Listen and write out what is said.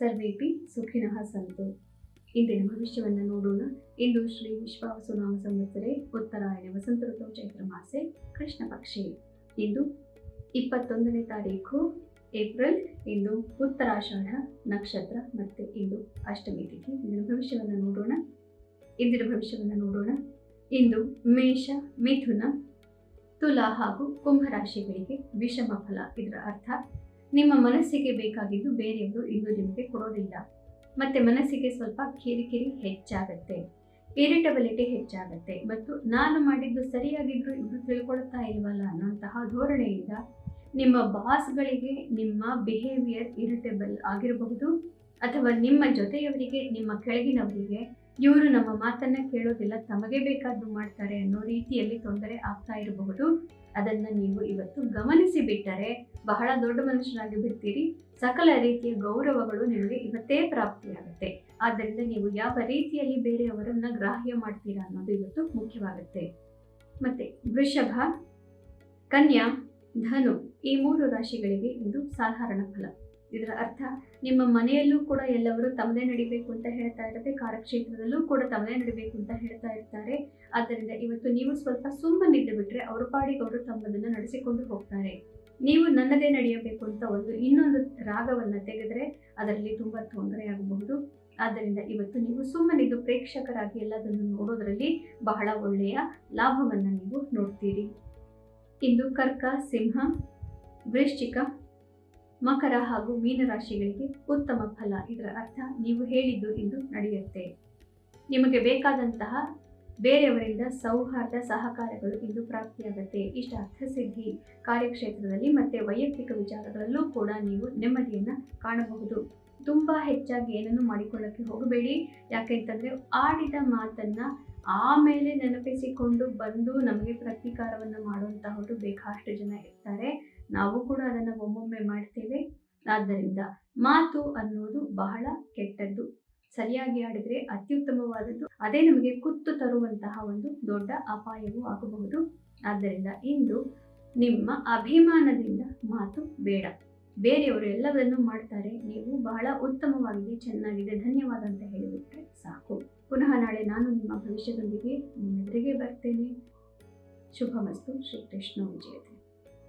ಸರ್ವೇಪಿ ಸುಖಿನಃ ಸಂತು. ಇಂದಿನ ಭವಿಷ್ಯವನ್ನು ನೋಡೋಣ. ಇಂದು ಶ್ರೀ ವಿಶ್ವಾವಸುನಾಮ ಸಂವತ್ಸರೆ. ಉತ್ತರಾಯಣ ವಸಂತ ಋತು ಚೈತ್ರ ಮಾಸೆ. ಕೃಷ್ಣ ಪಕ್ಷಿ. ಇಂದು ಇಪ್ಪತ್ತೊಂದನೇ ತಾರೀಕು ಏಪ್ರಿಲ್. ಇಂದು ಉತ್ತರಾಷಾಢ ನಕ್ಷತ್ರ ಮತ್ತು ಇಂದು ಅಷ್ಟಮಿ ತಿಥಿ. ಇಂದಿನ ಭವಿಷ್ಯವನ್ನು ನೋಡೋಣ. ಇಂದಿನ ಭವಿಷ್ಯವನ್ನು ನೋಡೋಣ. ಇಂದು ಮೇಷ, ಮಿಥುನ, ತುಲಾ ಹಾಗೂ ಕುಂಭ ರಾಶಿಗಳಿಗೆ ವಿಷಮ ಫಲ. ಇದರ ಅರ್ಥ ನಿಮ್ಮ ಮನಸ್ಸಿಗೆ ಬೇಕಾಗಿದ್ದು ಬೇರೆಯವರು ಇನ್ನೂ ನಿಮಗೆ ಕೊಡೋದಿಲ್ಲ. ಮತ್ತೆ ಮನಸ್ಸಿಗೆ ಸ್ವಲ್ಪ ಕಿರಿಕಿರಿ ಹೆಚ್ಚಾಗತ್ತೆ. ಇರಿಟಬಿಲಿಟಿ ಹೆಚ್ಚಾಗತ್ತೆ. ಮತ್ತು ನಾನು ಮಾಡಿದ್ದು ಸರಿಯಾಗಿದ್ರು ಇವರು ತಿಳ್ಕೊಳ್ತಾ ಇಲ್ವಲ್ಲ ಅನ್ನೋಂತಹ ಧೋರಣೆಯಿಂದ ನಿಮ್ಮ ಬಾಸ್ಗಳಿಗೆ ನಿಮ್ಮ ಬಿಹೇವಿಯರ್ ಇರಿಟೇಬಲ್ ಆಗಿರಬಹುದು. ಅಥವಾ ನಿಮ್ಮ ಜೊತೆಯವರಿಗೆ, ನಿಮ್ಮ ಕೆಳಗಿನವರಿಗೆ ಇವರು ನಮ್ಮ ಮಾತನ್ನ ಕೇಳೋದಿಲ್ಲ ತಮಗೆ ಬೇಕಾದ್ದು ಮಾಡ್ತಾರೆ ಅನ್ನೋ ರೀತಿಯಲ್ಲಿ ತೊಂದರೆ ಆಗ್ತಾ ಇರಬಹುದು. ಅದನ್ನ ನೀವು ಇವತ್ತು ಗಮನಿಸಿ ಬಿಟ್ಟರೆ ಬಹಳ ದೊಡ್ಡ ಮನುಷ್ಯರಾಗಿ ಬಿಡ್ತೀರಿ. ಸಕಲ ರೀತಿಯ ಗೌರವಗಳು ನಿಮಗೆ ಇವತ್ತೇ ಪ್ರಾಪ್ತಿಯಾಗುತ್ತೆ. ಆದ್ದರಿಂದ ನೀವು ಯಾವ ರೀತಿಯಲ್ಲಿ ಬೇರೆಯವರನ್ನ ಗ್ರಾಹ್ಯ ಮಾಡ್ತೀರಾ ಅನ್ನೋದು ಇವತ್ತು ಮುಖ್ಯವಾಗುತ್ತೆ. ಮತ್ತೆ ವೃಷಭ, ಕನ್ಯಾ, ಧನು ಈ ಮೂರು ರಾಶಿಗಳಿಗೆ ಇದು ಸಾಧಾರಣ ಫಲ. ಇದರ ಅರ್ಥ, ನಿಮ್ಮ ಮನೆಯಲ್ಲೂ ಕೂಡ ಎಲ್ಲವರು ತಮ್ಮದೇ ನಡಿಬೇಕು ಅಂತ ಹೇಳ್ತಾ ಇರುತ್ತೆ ಕಾರ್ಯಕ್ಷೇತ್ರದಲ್ಲೂ ಕೂಡ ತಮ್ಮದೇ ನಡಿಬೇಕು ಅಂತ ಹೇಳ್ತಾ ಇರ್ತಾರೆ. ಆದ್ದರಿಂದ ಇವತ್ತು ನೀವು ಸ್ವಲ್ಪ ಸುಮ್ಮನಿದ್ದು ಬಿಟ್ಟರೆ ಅವರ ಪಾಡಿಗೆ ಅವರು ತಮ್ಮದನ್ನು ನಡೆಸಿಕೊಂಡು ಹೋಗ್ತಾರೆ. ನೀವು ನನ್ನದೇ ನಡೆಯಬೇಕು ಅಂತ ಒಂದು ಇನ್ನೊಂದು ರಾಗವನ್ನು ತೆಗೆದರೆ ಅದರಲ್ಲಿ ತುಂಬ ತೊಂದರೆ ಆಗಬಹುದು. ಆದ್ದರಿಂದ ಇವತ್ತು ನೀವು ಸುಮ್ಮನಿದ್ದು ಪ್ರೇಕ್ಷಕರಾಗಿ ಎಲ್ಲದನ್ನು ನೋಡೋದರಲ್ಲಿ ಬಹಳ ಒಳ್ಳೆಯ ಲಾಭವನ್ನು ನೀವು ನೋಡ್ತೀರಿ. ಇಂದು ಕರ್ಕ, ಸಿಂಹ, ವೃಶ್ಚಿಕ ಮಕರ ಹಾಗೂ ಮೀನರಾಶಿಗಳಿಗೆ ಉತ್ತಮ ಫಲ. ಇದರ ಅರ್ಥ ನೀವು ಹೇಳಿದ್ದು ಇಂದು ನಡೆಯುತ್ತೆ. ನಿಮಗೆ ಬೇಕಾದಂತಹ ಬೇರೆಯವರಿಂದ ಸೌಹಾರ್ದ ಸಹಕಾರಗಳು ಇಂದು ಪ್ರಾಪ್ತಿಯಾಗುತ್ತೆ. ಇಷ್ಟ ಅರ್ಥಸಿದ್ಧಿ ಕಾರ್ಯಕ್ಷೇತ್ರದಲ್ಲಿ ಮತ್ತೆ ವೈಯಕ್ತಿಕ ವಿಚಾರಗಳಲ್ಲೂ ಕೂಡ ನೀವು ನೆಮ್ಮದಿಯನ್ನು ಕಾಣಬಹುದು. ತುಂಬ ಹೆಚ್ಚಾಗಿ ಏನನ್ನು ಮಾಡಿಕೊಳ್ಳೋಕ್ಕೆ ಹೋಗಬೇಡಿ. ಯಾಕೆಂತಂದರೆ ಆಡಿದ ಮಾತನ್ನು ಆಮೇಲೆ ನೆನಪಿಸಿಕೊಂಡು ಬಂದು ನಮಗೆ ಪ್ರತೀಕಾರವನ್ನು ಮಾಡುವಂತಹವರು ಬೇಕಾಷ್ಟು ಜನ ಇರ್ತಾರೆ. ನಾವು ಕೂಡ ಅದನ್ನು ಒಮ್ಮೊಮ್ಮೆ ಮಾಡ್ತೇವೆ. ಆದ್ದರಿಂದ ಮಾತು ಅನ್ನೋದು ಬಹಳ ಕೆಟ್ಟದ್ದು. ಸರಿಯಾಗಿ ಆಡಿದರೆ ಅತ್ಯುತ್ತಮವಾದದ್ದು. ಅದೇ ನಮಗೆ ಕುತ್ತು ತರುವಂತಹ ಒಂದು ದೊಡ್ಡ ಅಪಾಯವೂ ಆಗಬಹುದು. ಆದ್ದರಿಂದ ಇಂದು ನಿಮ್ಮ ಅಭಿಮಾನದಿಂದ ಮಾತು ಬೇಡ. ಬೇರೆಯವರು ಮಾಡ್ತಾರೆ. ನೀವು ಬಹಳ ಉತ್ತಮವಾಗಿದೆ ಚೆನ್ನಾಗಿದೆ, ಧನ್ಯವಾದ ಅಂತ ಹೇಳಿಬಿಟ್ರೆ ಸಾಕು. ಪುನಃ ನಾಳೆ ನಾನು ನಿಮ್ಮ ಭವಿಷ್ಯದೊಂದಿಗೆ ನಿಮ್ಮೆದುರಿಗೆ ಬರ್ತೇನೆ. ಶುಭಮಸ್ತು. ಶ್ರೀಕೃಷ್ಣ. ವಿಜಯತೆ